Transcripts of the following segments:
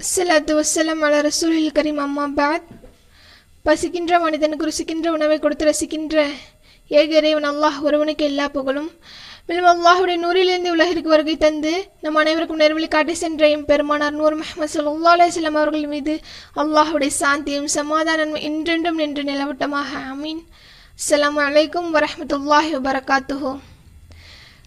அஸ்ஸலாத்து வஸ்ஸலாம் அல ரசூலில் கரீம் அம்மா பாத் பசிக்கின்ற மனிதனுக்கு ருசிக்கின்ற உணவை கொடுத்து ரசிக்கின்ற ஏக இறைவன் அல்லாஹ் ஒருவனுக்கு எல்லா புகழும். மேலும் அல்லாஹுடைய நூறிலிருந்து உலகிற்கு வருகை தந்து நம் அனைவருக்கும் நேர்வழி காட்டி சென்ற எம் பெருமானார் நூர் முஹம்மது ஸல்லல்லாஹு அலைஹி அவர்கள் மீது அல்லாஹுடைய சாந்தியும் சமாதானம் என்றென்றும் நின்று நிலவட்டமாக. அமீன் அஸ்ஸலாமு வலைக்கும் வரமத்துல்லாஹி வரகாத்துஹோ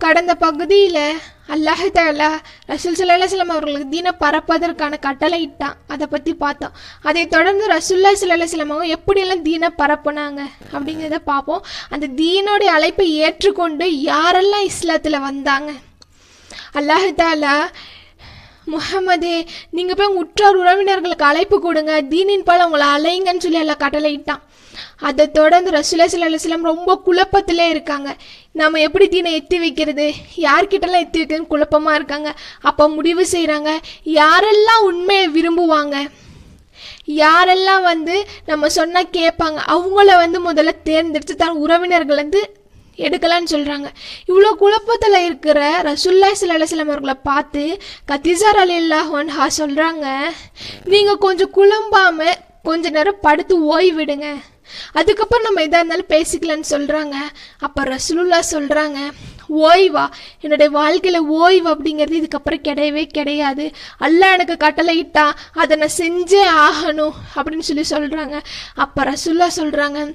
கடந்த பகுதியில் அல்லாஹ் தாலா ரசூல் சல்லாஹம் அவர்களுக்கு தீனை பரப்பதற்கான கட்டளை இட்டான். அதை பற்றி பார்த்தோம். அதை தொடர்ந்து ரசூல்லா சல்லாஹம் அவங்க எப்படியெல்லாம் தீனை பரப்புனாங்க அப்படிங்கிறத பார்ப்போம். அந்த தீனோடைய அழைப்பை ஏற்றுக்கொண்டு யாரெல்லாம் இஸ்லாத்தில் வந்தாங்க? அல்லாஹ் தாலா முஹம்மதே நீங்கள் போய் உங்கள் உற்றார் உறவினர்களுக்கு அழைப்பு கொடுங்க. தீனின் பால் அவங்கள அலைங்கன்னு சொல்லி எல்லாம் கட்டளையிட்டான் அதை தொடர்ந்து ரசூலா சல்லாஹம் ரொம்ப குழப்பத்திலே இருக்காங்க. நம்ம எப்படி தீனை எத்தி வைக்கிறது? யார்கிட்டலாம் எத்தி வைக்கிறதுன்னு குழப்பமாக இருக்காங்க. அப்போ முடிவு செய்கிறாங்க யாரெல்லாம் உண்மையை விரும்புவாங்க? யாரெல்லாம் வந்து நம்ம சொன்னால் கேட்பாங்க அவங்கள வந்து முதல்ல தேர்ந்தெடுத்து தன் உறவினர்கள் வந்து எடுக்கலான்னு சொல்கிறாங்க இவ்வளோ குழப்பத்தில் இருக்கிற ரசுல்லா சல்லாஹம் அவர்களை பார்த்து கத்திசார் அலி அல்லாஹா சொல்கிறாங்க நீங்கள் கொஞ்சம் குழம்பாமல் கொஞ்ச நேரம் படுத்து ஓய்விடுங்க அதுக்கப்புறம் நம்ம எதாக இருந்தாலும் பேசிக்கலான்னு சொல்கிறாங்க அப்போ ரசூலுல்லா சொல்கிறாங்க ஓய்வா என்னுடைய வாழ்க்கையில் ஓய்வு அப்படிங்கிறது இதுக்கப்புறம் கிடையவே கிடையாது. அல்ல எனக்கு கட்டளை இட்டா அதை நான் செஞ்சே ஆகணும். அப்படின்னு சொல்லி சொல்கிறாங்க அப்போ ரசுல்லா சொல்கிறாங்க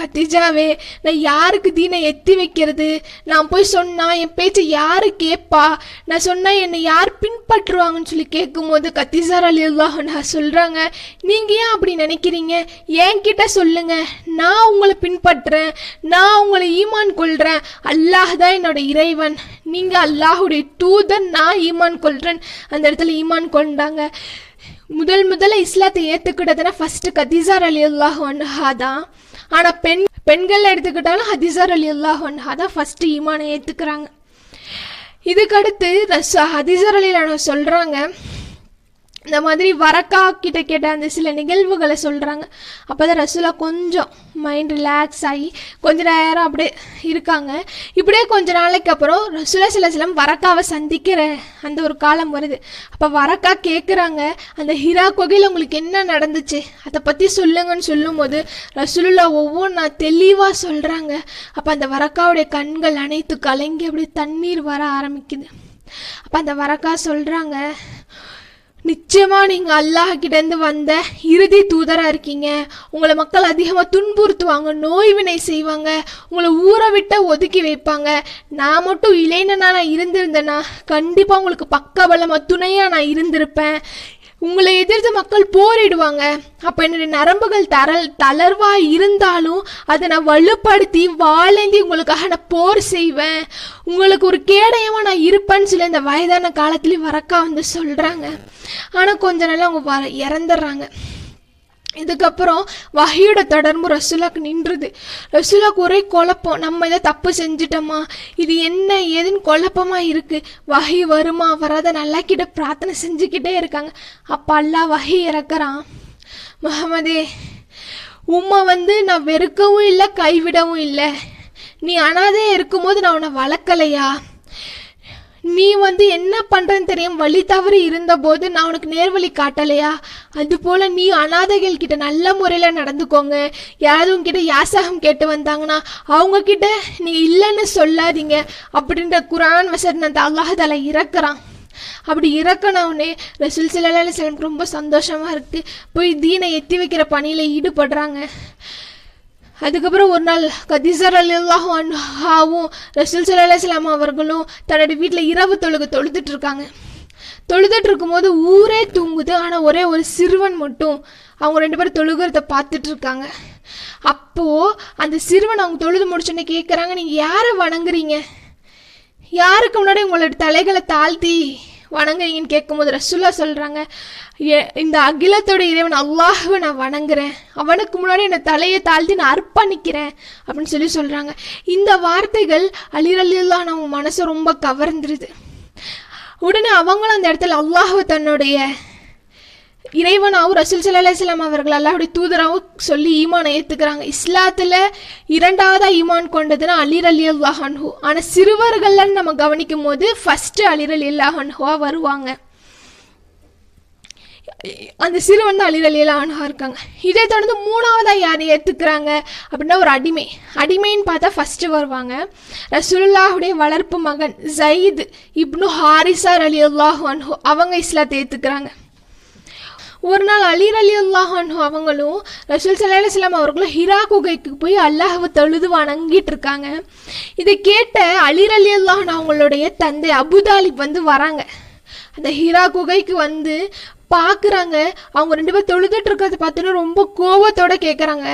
கத்திஜாவே நான் யாருக்கு தீனை எத்தி வைக்கிறது? நான் போய் சொன்னால் என் பேச்சை யாரு கேட்பா நான் சொன்னால் என்னை யார் பின்பற்றுவாங்கன்னு சொல்லி கேட்கும்போது கத்திசார் அலி அல்லாஹா சொல்கிறாங்க நீங்கள் ஏன் அப்படி நினைக்கிறீங்க? என்கிட்ட சொல்லுங்க. நான் உங்களை பின்பற்றுறேன் நான் உங்களை ஈமான் கொள்கிறேன் அல்லாஹ் தான் என்னோட இறைவன். நீங்கள் அல்லாஹுடைய தூதன். நான் ஈமான் கொள்கிறேன் அந்த இடத்துல ஈமான் கொண்டாங்க. முதல் முதல்ல இஸ்லாத்தை ஏற்றுக்கிட்டதுன்னா ஃபஸ்ட்டு கதீசார் அலி அல்லாஹ் ஒன்ஹா தான். ஆனால் பெண் பெண்கள் எடுத்துக்கிட்டாலும் ஹதிசார் அலி அல்லாஹ் ஒன்ஹா தான் ஃபர்ஸ்ட் ஈமானை ஏற்றுக்கிறாங்க இதுக்கடுத்து ஹதிசார் ஹதீசார் அலி சொல்கிறாங்க இந்த மாதிரி வரக்கா கிட்ட கேட்ட அந்த சில நிகழ்வுகளை சொல்கிறாங்க அப்போ தான் ரசூலா கொஞ்சம் மைண்ட் ரிலாக்ஸ் ஆகி கொஞ்ச நேரம் அப்படியே இருக்காங்க. இப்படியே கொஞ்ச நாளைக்கு அப்புறம் ரசூலா சில சிலம் வரக்காவை சந்திக்கிற அந்த ஒரு காலம் வருது. அப்போ வரக்கா கேட்குறாங்க அந்த ஹிரா கொகையில் உங்களுக்கு என்ன நடந்துச்சு? அதை பற்றி சொல்லுங்கன்னு சொல்லும்போது ரசூலுல்லா ஒவ்வொன்றா தெளிவாக சொல்கிறாங்க அப்போ அந்த வரக்காவுடைய கண்கள் அனைத்து கலங்கி அப்படியே தண்ணீர் வர ஆரம்பிக்குது. அப்போ அந்த வரக்கா சொல்கிறாங்க நிச்சயமா நீங்க அல்லாஹ் கிட்டேருந்து வந்த இறுதி தூதரா இருக்கீங்க. உங்களை மக்கள் அதிகமா துன்புறுத்துவாங்க நோய்வினை செய்வாங்க உங்களை ஊரை விட்டு ஒதுக்கி வைப்பாங்க. நான் மட்டும் இளைஞனா நான் இருந்திருந்தேன்னா கண்டிப்பா உங்களுக்கு பக்கபலமா துணையா நான் இருந்திருப்பேன். உங்களை எதிர்த்து மக்கள் போரிடுவாங்க. அப்போ என்னுடைய நரம்புகள் தரல் தளர்வா இருந்தாலும் அதை நான் வலுப்படுத்தி வாழேந்தி உங்களுக்காக நான் போர் செய்வேன். உங்களுக்கு ஒரு கேடயமா நான் இருப்பேன்னு சொல்லி இந்த வயதான காலத்துலேயும் வரக்கா வந்து சொல்கிறாங்க ஆனால் கொஞ்ச நாள் அவங்க வர இறந்துடுறாங்க. இதுக்கப்புறம் வகையோட தொடர்பு ரசுலாக்கு நின்றுது. ரசூலாக்கு ஒரே குழப்பம் நம்ம இதை தப்பு செஞ்சிட்டோமா? இது என்ன ஏதுன்னு குழப்பமா இருக்குது வகை வருமா வராத? நல்லா கிட்ட பிரார்த்தனை செஞ்சுக்கிட்டே இருக்காங்க. அப்போ அல்லா வகை இறக்குறான். முகமதே உம்மை வந்து நான் வெறுக்கவும் இல்லை கைவிடவும் இல்லை. நீ அனாதே இருக்கும்போது நான் உன்னை வளர்க்கலையா? நீ வந்து என்ன பண்ணுறேன்னு தெரியும் வழி தவறி இருந்தபோது நான் உனக்கு நேர்வழி காட்டலையா? அது போல நீ அனாதைகள் கிட்ட நல்ல முறையில் நடந்துக்கோங்க. யாராவது உங்ககிட்ட யாசகம் கேட்டு வந்தாங்கன்னா அவங்க கிட்ட இல்லைன்னு சொல்லாதீங்க. அப்படின்ற குரான் வசனத்தை அல்லாஹால இறக்குறான். அப்படி இறக்கணவுனே ரசூல் சிலால சிலனுக்கு ரொம்ப சந்தோஷமா இருக்கு. போய் தீனை எத்தி வைக்கிற பணியில ஈடுபடுறாங்க. அதுக்கப்புறம் ஒரு நாள் கதீசர் அல்லாஹும் அன்ஹாவும் ரசூல் சல்லாஹ் அவர்களும் தன்னோட வீட்டில் இரவு தொழுகு தொழுதுட்டு இருக்காங்க. தொழுதுட்டு இருக்கும்போது ஊரே தூங்குது ஆனால் ஒரே ஒரு சிறுவன் மட்டும். அவங்க ரெண்டு பேரும் தொழுகிறத பார்த்துட்டு இருக்காங்க அப்போது அந்த சிறுவன் அவங்க தொழுது முடிச்சோன்னே கேட்குறாங்க நீங்கள் யாரை வணங்குறீங்க? யாருக்கு முன்னாடி உங்களோட தலைகளை தாழ்த்தி வணங்குறீங்கன்னு கேட்கும்போது ரசுல்லா சொல்கிறாங்க இந்த அகிலத்தோட இறைவன் அல்லாஹுவை நான் வணங்குறேன். அவனுக்கு முன்னாடி என்னை தலையை தாழ்த்தி நான் அர்ப்பணிக்கிறேன். அப்படின்னு சொல்லி சொல்கிறாங்க இந்த வார்த்தைகள் அலிரல்லாம் நம்ம மனசை ரொம்ப கவர்ந்துருது. உடனே அவங்களும் அந்த இடத்துல அல்லாஹுவை தன்னுடைய இறைவனாவும் ரசூல் இஸ்லாம் அவர்கள் அல்லாஹுடைய தூதராகவும் சொல்லி ஈமானை ஏற்றுக்கிறாங்க இஸ்லாத்தில் இரண்டாவதாக ஈமான் கொண்டதுன்னா அலிர் அலி அல்லாஹன்ஹூ ஆனால் சிறுவர்கள்லாம் நம்ம கவனிக்கும் போது ஃபஸ்ட்டு அலிர் அலி அல்லாஹன்ஹுவா வருவாங்க. அந்த சிறுவன் தான் அழிதழியில் ஆணாக இருக்காங்க. இதை தொடர்ந்து மூணாவதாக யார் ஏற்றுக்கிறாங்க அப்படின்னா ஒரு அடிமை. அடிமைன்னு பார்த்தா ஃபஸ்ட்டு வருவாங்க. ரசூலுல்லாஹுடைய வளர்ப்பு மகன் ஜயீத் இப்னு ஹாரிசார் அலி அல்லாஹு அவங்க இஸ்லாத்தை ஏற்றுக்கிறாங்க ஒரு நாள் அலீர் அலி அல்லாஹான் அவங்களும் ரசூல் சல்லா அலிஸ்லாம் அவர்களும் ஹிரா குகைக்கு போய் அல்லாஹவை தொழுது வணங்கிட்டு இருக்காங்க. இதை கேட்ட அலீர் அலி அல்லாஹன் அவங்களுடைய தந்தை அபுதாலிப் வந்து வராங்க. அந்த ஹிரா குகைக்கு வந்து பார்க்குறாங்க அவங்க ரெண்டு பேர் தொழுதுட்டு இருக்கிறத பார்த்தோன்னா ரொம்ப கோபத்தோட கேட்குறாங்க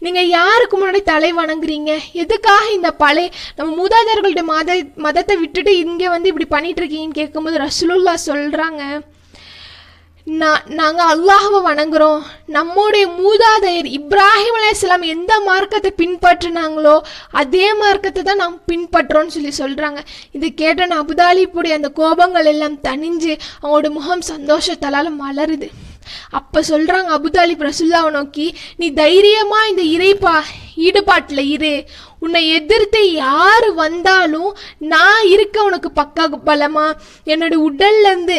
நீங்கள் யாருக்கு முன்னாடி தலை வணங்குறீங்க? எதுக்காக இந்த பழைய நம்ம மூதாதையர்களுடைய மத மதத்தை விட்டுட்டு இங்கே வந்து இப்படி பண்ணிட்டு இருக்கீங்கன்னு கேட்கும்போது ரசூலுல்லா சொல்கிறாங்க நான் நாங்கள் அல்லாஹ்வை வணங்குறோம். நம்முடைய மூதாதையர் இப்ராஹிம் அலையாம் எந்த மார்க்கத்தை பின்பற்றினாங்களோ அதே மார்க்கத்தை தான் நாம் பின்பற்றோம்னு சொல்லி சொல்கிறாங்க இது கேட்ட அபுதாலிப்புடைய அந்த கோபங்கள் எல்லாம் தணிஞ்சு அவங்களோட முகம் சந்தோஷத்தால் மலருது. அப்போ சொல்கிறாங்க அபுதாலிப் ரசுல்லாவை நோக்கி நீ தைரியமாக இந்த இறைப்பா ஈடுபாட்டில் இரு. உன்னை எதிர்த்து யார் வந்தாலும் நான் இருக்க உனக்கு பக்கா பலமா? என்னுடைய உடல்லேருந்து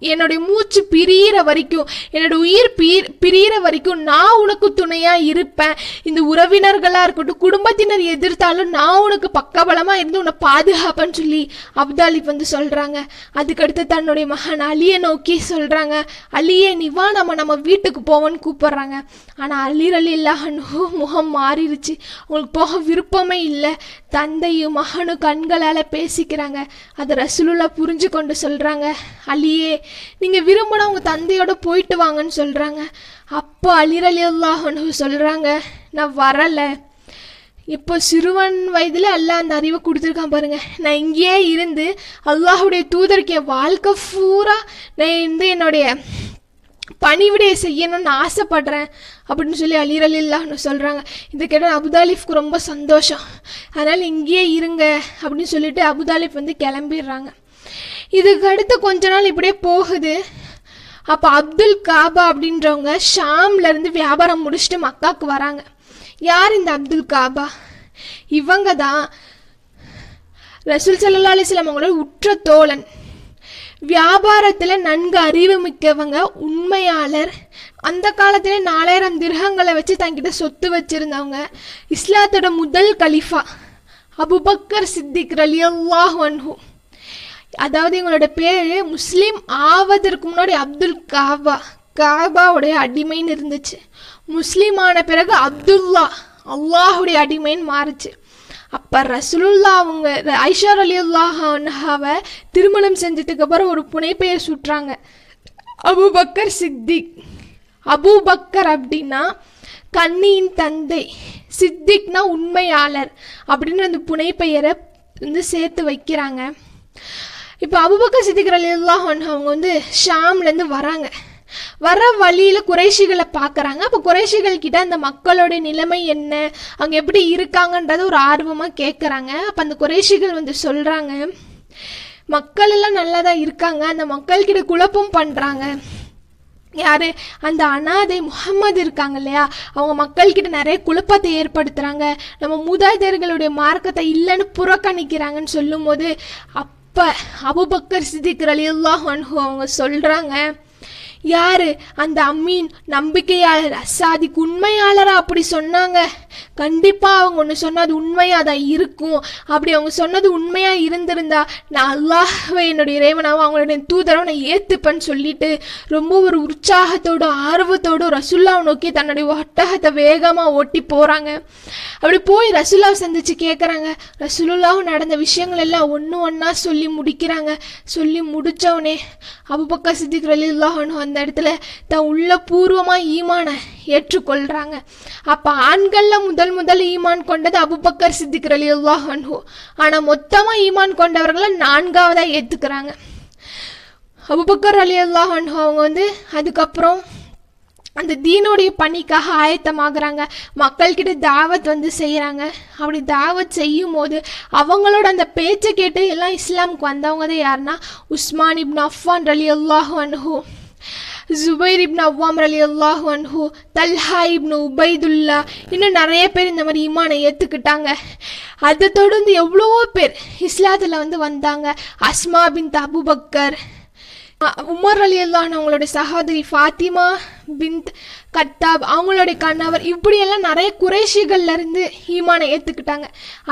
என்னுடைய மூச்சு பிரியிற வரைக்கும் என்னோட உயிர் பீர் பிரியிற வரைக்கும் நான் உனக்கு துணையாக இருப்பேன். இந்த உறவினர்களாக இருக்கட்டும் குடும்பத்தினர் எதிர்த்தாலும் நான் உனக்கு பக்கபலமாக இருந்து உன்னை பாதுகாப்பேன்னு சொல்லி அப்தாலிப் வந்து சொல்கிறாங்க அதுக்கடுத்து தன்னுடைய மகன் அலியை நோக்கி சொல்கிறாங்க அலியே நிவா நம்ம நம்ம வீட்டுக்கு போவோன்னு கூப்பிட்றாங்க. ஆனால் அலிரலி அலி முகம் மாறிடுச்சு உங்களுக்கு போக விருப்பமே இல்லை. தந்தையும் மகனும் கண்களால் பேசிக்கிறாங்க. அதை ரசூலுல்லா புரிஞ்சு கொண்டு சொல்கிறாங்க அலியே நீங்கள் விரும்பினா உங்கள் தந்தையோட போயிட்டு வாங்கன்னு சொல்கிறாங்க அப்போ அலிரலியுல்லாஹனு அல்லாஹனு சொல்கிறாங்க நான் வரலை. இப்போ சிறுவன் வயதில் அல்லாஹ் அந்த அறிவை கொடுத்துருக்கான் பாருங்கள் நான் இங்கேயே இருந்து அல்லாஹுடைய தூதருக்கு என் வாழ்க்கை பூரா நான் வந்து என்னுடைய பணிவிடையை செய்யணும்னு ஆசைப்படுறேன் அப்படின்னு சொல்லி அலீர் அலில்லான்னு சொல்கிறாங்க இது கேட்டால் அபுதாலிஃப்க்கு ரொம்ப சந்தோஷம். அதனால் இங்கேயே இருங்க அப்படின்னு சொல்லிட்டு அபுதாலிஃப் வந்து கிளம்பிடுறாங்க. இதுக்கு அடுத்து கொஞ்ச நாள் இப்படியே போகுது. அப்போ அப்துல் காபா அப்படின்றவங்க ஷாம்லேருந்து வியாபாரம் முடிச்சுட்டு மக்காவுக்கு வராங்க. யார் இந்த அப்துல் காபா? இவங்க தான் ரசூல் சல்லா அலிஸ்லாம் அவங்களோட உற்ற தோழன். வியாபாரத்தில் நன்கு அறிவு மிக்கவங்க உண்மையாளர். அந்த காலத்தில் நாலாயிரம் திருகங்களை வச்சு தங்கிட்ட சொத்து வச்சுருந்தவங்க. இஸ்லாத்தோட முதல் கலிஃபா அபுபக்கர் சித்திக் ரலி அல்லாஹ் அதாவது எங்களோட பேர் முஸ்லீம் ஆவதற்கு முன்னாடி அப்துல் காபா காபாவுடைய அடிமைன்னு இருந்துச்சு. முஸ்லீம் ஆன பிறகு அப்துல்லா அல்லாஹுடைய அடிமைன்னு மாறுச்சு. அப்போ ரசூலுல்லா அவங்க ஐஷார் அலியுல்லாஹாவை திருமணம் செஞ்சதுக்கு அப்புறம் ஒரு புனைப்பெயர் சுட்டுறாங்க. Abu Bakr Siddiq. Abu Bakr அப்படின்னா கண்ணியின் தந்தை. சித்திக்னா உண்மையாளர் அப்படின்னு அந்த புனைப்பெயரை வந்து சேர்த்து வைக்கிறாங்க. இப்போ அபுபக்கர் சித்திக் அலி அவங்க வந்து ஷாம்லேருந்து வராங்க. வர வழியில் குறைஷிகளை பார்க்குறாங்க. அப்போ குறைஷிகள் கிட்ட அந்த மக்களோட நிலைமை என்ன? அங்கே எப்படி இருக்காங்கன்றத ஒரு ஆர்வமாக கேட்குறாங்க அப்போ அந்த குறைஷிகள் வந்து சொல்கிறாங்க மக்கள் எல்லாம் நல்லா தான் இருக்காங்க. அந்த மக்கள்கிட்ட குழப்பம் பண்ணுறாங்க யார்? அந்த அனாதை முகம்மது இருக்காங்க இல்லையா? அவங்க மக்கள்கிட்ட நிறைய குழப்பத்தை ஏற்படுத்துகிறாங்க நம்ம மூதாதையர்களுடைய மார்க்கத்தை இல்லைன்னு புறக்கணிக்கிறாங்கன்னு சொல்லும்போது அப்போ அபுபக்கர் சித்திக் அலி அல்லாஹ் அவங்க சொல்கிறாங்க யாரு? அந்த அம்மீன் நம்பிக்கையாளர் அசாதிக்கு உண்மையாளரா அப்படி சொன்னாங்க. கண்டிப்பா அவங்க ஒன்று சொன்னது உண்மையாக தான் இருக்கும். அப்படி அவங்க சொன்னது உண்மையா இருந்திருந்தா நான் அல்லாஹ்வை என்னுடைய இறைவனாவும் அவங்களுடைய தூதரவை நான் ஏத்துப்பேன்னு சொல்லிட்டு ரொம்ப ஒரு உற்சாகத்தோடும் ஆர்வத்தோடும் ரசுல்லாவை நோக்கி தன்னுடைய ஒட்டகத்தை வேகமாக ஓட்டி போறாங்க. அப்படி போய் ரசுல்லாவை சந்திச்சு கேட்குறாங்க ரசுல்லாவும் நடந்த விஷயங்கள் எல்லாம் ஒன்று ஒன்றா சொல்லி முடிக்கிறாங்க. சொல்லி முடிச்சவனே அபுபக்கா சித்திக் ரலில்லாஹனு அந்த இடத்துல த உள்ள பூர்வமாக ஈமானை ஏற்றுக்கொள்கிறாங்க அப்போ ஆண்களில் முதல் முதல் ஈமான் கொண்டது அபுபக்கர் சித்திக் ரலில்லாஹனு ஆனால் மொத்தமாக ஈமான் கொண்டவர்களை நான்காவதாக ஏற்றுக்கிறாங்க அபுபக்கர் அலி அல்லாஹன் அவங்க வந்து அதுக்கப்புறம் அந்த தீனுடைய பணிக்காக ஆயத்தமாகறாங்க. மக்கள்கிட்ட தாவத் வந்து செய்கிறாங்க அப்படி தாவத் செய்யும் போது அவங்களோட அந்த பேச்சை கேட்டு எல்லாம் இஸ்லாமுக்கு வந்தவங்க தான் யாருன்னா உஸ்மான் இப்னு அஃபான் அலி அல்லாஹ் அன்ஹு. ஜுபைர் இப்னு அவ்வாம் அலி அல்லாஹ் அன்ஹு தல்ஹா இப்னு உபைதுல்லா இன்னும் நிறைய பேர் இந்த மாதிரி ஈமானை ஏற்றுக்கிட்டாங்க அதை தொடர்ந்து எவ்வளவோ பேர் இஸ்லாத்தில் வந்து வந்தாங்க. Asma bin Abu Bakr Umar Ali அல்லான் அவங்களுடைய சகோதரி ஃபாத்திமா பிந்த் கத்தாப் அவங்களுடைய கணவர் இப்படியெல்லாம் நிறைய குறைஷிகள்ல இருந்து ஈமானை ஏற்றுக்கிட்டாங்க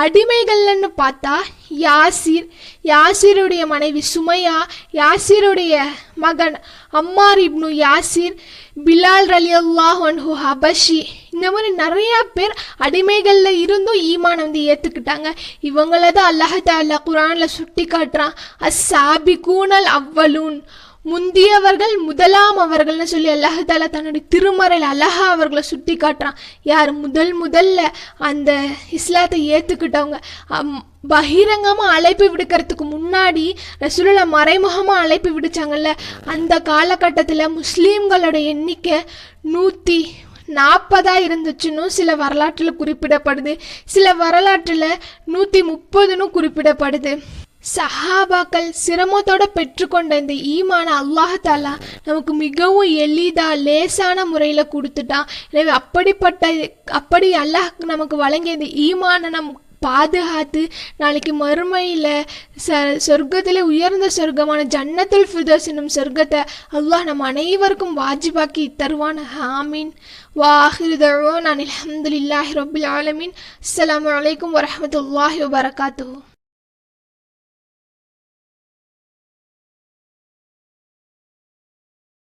அடிமைகள்னு பார்த்தா யாசிர் யாசிருடைய மனைவி சுமையா யாசிருடைய மகன் அம்மார் இப்னு யாசிர் பிலால் ரலி அல்லாஹு ஹபஷி இந்த மாதிரி நிறைய பேர் அடிமைகளில் இருந்தும் ஈமானை வந்து ஏற்றுக்கிட்டாங்க இவங்கள தான் அல்லாஹ் தாலா குரானில் சுட்டி காட்டுறான் அஸ் சாபி கூனல் அவ்வலூன். முந்தியவர்கள் முதலாம் அவர்கள்னு சொல்லி அல்லாஹ் தன்னுடைய திருமறையில் அல்லாஹா அவர்களை சுட்டி காட்டுறான். யார்? முதல் முதல்ல அந்த இஸ்லாத்தை ஏற்றுக்கிட்டவங்க அம், பகிரங்கமாக அழைப்பு விடுக்கிறதுக்கு முன்னாடி ரசூலுல்லா மறைமுகமாக அழைப்பு விடுச்சாங்கல்ல அந்த காலகட்டத்தில் முஸ்லீம்களோட எண்ணிக்கை நூற்றி நாற்பதாக இருந்துச்சுன்னு சில வரலாற்றில் குறிப்பிடப்படுது. சில வரலாற்றில் நூற்றி முப்பதுன்னு குறிப்பிடப்படுது. சஹாபாக்கள் சிரமத்தோட பெற்றுக்கொண்ட இந்த ஈமான அல்லாஹாலா நமக்கு மிகவும் எளிதா லேசான முறையில் கொடுத்துட்டான் எனவே அப்படிப்பட்ட அப்படி அல்லாஹ் நமக்கு வழங்கிய இந்த ஈமான நம் பாதுகாத்து நாளைக்கு மறுமையில் ச சொர்க்கத்தில் உயர்ந்த சொர்க்கமான ஜன்னத்துல் ஃபிதோஸ் என்னும் சொர்க்கத்தை அல்லாஹ் நம் அனைவருக்கும் வாஜிபாக்கி தருவான். ஹாமீன் வாஹிருதோ நான் அலமதுல்லாஹி ரபில் ஆலமீன். அஸ்லாம் வலைக்கம் வரமத்துல்லாஹி வபரகாத்துஹு.